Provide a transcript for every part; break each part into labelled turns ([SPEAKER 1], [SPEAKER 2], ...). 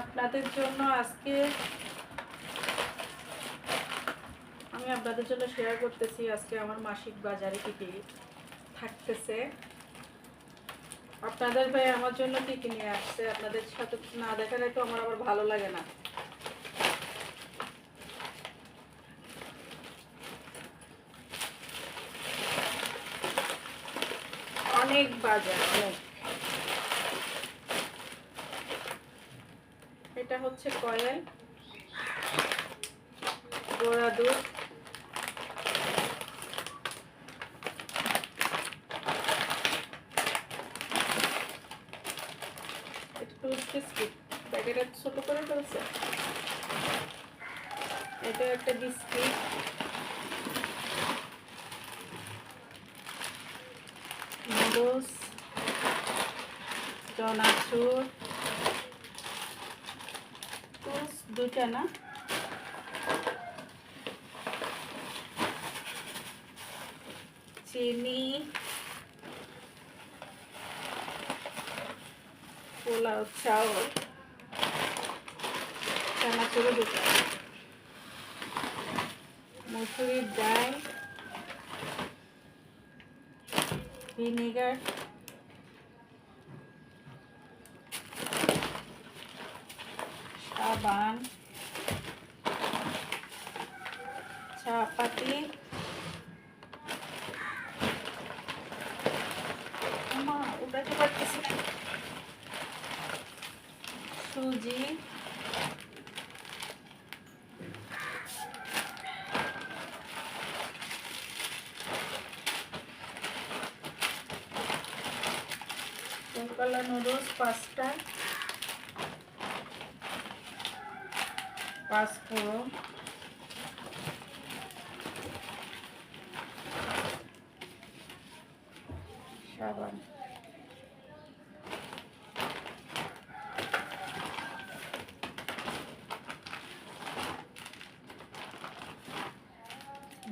[SPEAKER 1] আপনাদের জন্য আজকে আমি আপনাদের জন্য শেয়ার করতেছি, আজকে আমার মাসিক বাজারে কি কি থাকতেছে। আপনাদের ভাই আমার জন্য কি কি নিয়ে আসছে, আপনাদের সাথে না দেখালে তো আমার আবার ভালো লাগে না। অনেক বাজার, অনেক। এটা হচ্ছে কয়েল গোড়া দুধ। টুথ বিস্কিট ছোট করে ফেলছে। এটা একটা বিস্কিট দুইটা না? চিনি পোলাও চাউল চানাচুর দুটো মুসুরির ডাল ভিনেগার। সাবান চাপাতি মা উঠাতে পারতেছি। সুজি কলা নুডলস পাঁচটা পাঁচফোড়ন সাবান।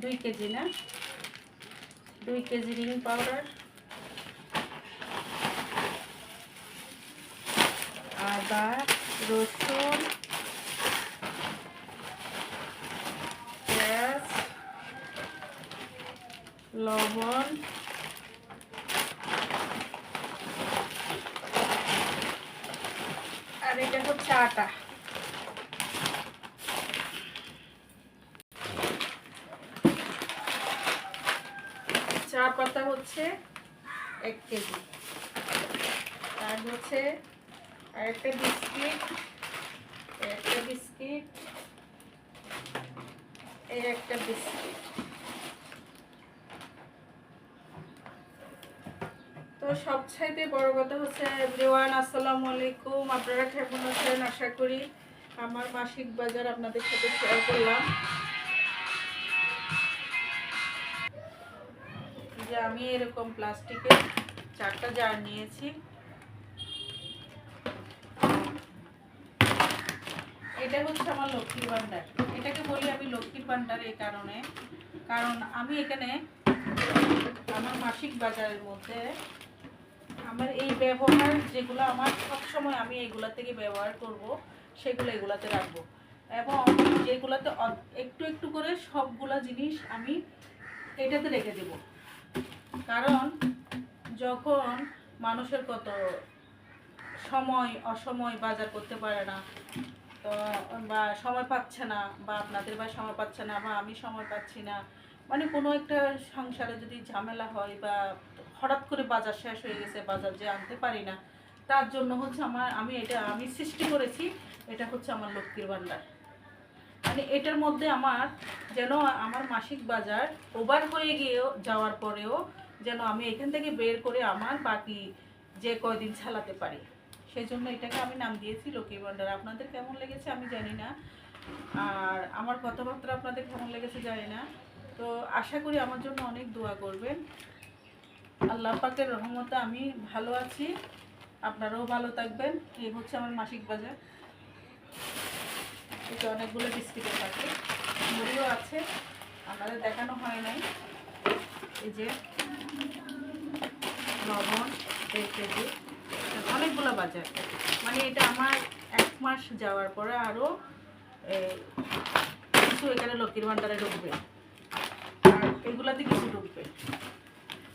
[SPEAKER 1] দুই কেজি না? দুই কেজি রিং পাউডার। আদা রসুন লবণ। আর এটা হচ্ছে আটা। চা পাতা হচ্ছে এক কেজি। আর হচ্ছে একটা বিস্কিট। একটা বিস্কিট। এই একটা বিস্কিট। তো সবচাইতে বড় কথা হচ্ছে, এভরিওয়ান আসসালামু আলাইকুম। আপনারা কেমন আছেন? আশা করি আমার মাসিক বাজার আপনাদের সাথে শেয়ার করলাম। যে আমি এরকম প্লাস্টিকের চারটা জার নিয়েছি। এটা হচ্ছে আমার লক্ষ্মীর ভান্ডার এটাকে বলি আমি লক্ষ্মীর ভান্ডার এই কারণে। কারণ আমি এখানে আমার মাসিক বাজারের মধ্যে আমার এই ব্যবহার যেগুলো আমার সবসময় আমি এইগুলা থেকে ব্যবহার করব, সেগুলো এগুলাতে রাখব। এবং যেগুলাতে একটু একটু করে সবগুলা জিনিস আমি এটাতে রেখে দেব। কারণ যখন মানুষের কত সময়, অসময় বাজার করতে পারে না, তো, বা সময় পাচ্ছে না, বা আপনাদের বা সময় পাচ্ছে না, বা আমি সময় পাচ্ছি না মানে কোনো একটা সংসারে যদি ঝামেলা হয় বা হঠাৎ করে বাজার শেষ হয়ে গেছে, বাজার যে আনতে পারি না, তার জন্য হচ্ছে আমার, আমি এটা, আমি সৃষ্টি করেছি, এটা হচ্ছে আমার লক্ষ্মীর ভাণ্ডার। মানে এটার মধ্যে আমার যেন আমার মাসিক বাজার ওভার হয়ে গিয়েও, যাওয়ার পরেও যেন আমি এখান থেকে বের করে আমার বাকি যে কয়দিন চালাতে পারি, সেই জন্য এটাকে আমি নাম দিয়েছি লক্ষ্মীর ভাণ্ডার। আপনাদের কেমন লেগেছে আমি জানি না, আর আমার কথাবার্তা আপনাদের কেমন লেগেছে জানি না। তো আশা করি আমার জন্য অনেক দোয়া করবেন। আল্লাহ পাকের রহমতে আমি ভালো আছি। আপনারাও ভালো থাকবেন। এই হচ্ছে আমার মাসিক বাজার। এটা অনেকগুলো বিস্কিটের প্যাকেট মুড়িও আছে। আপনাদের দেখানো হয় নাই। এই যে লবণ, দেড় কেজি। অনেকগুলো বাজার। মানে এটা আমার এক মাস যাওয়ার পরে আরও কিছু এখানে লক্ষ্মীর ভান্ডারে ঢুকবে। আর এগুলাতে কিছু ঢুকবে।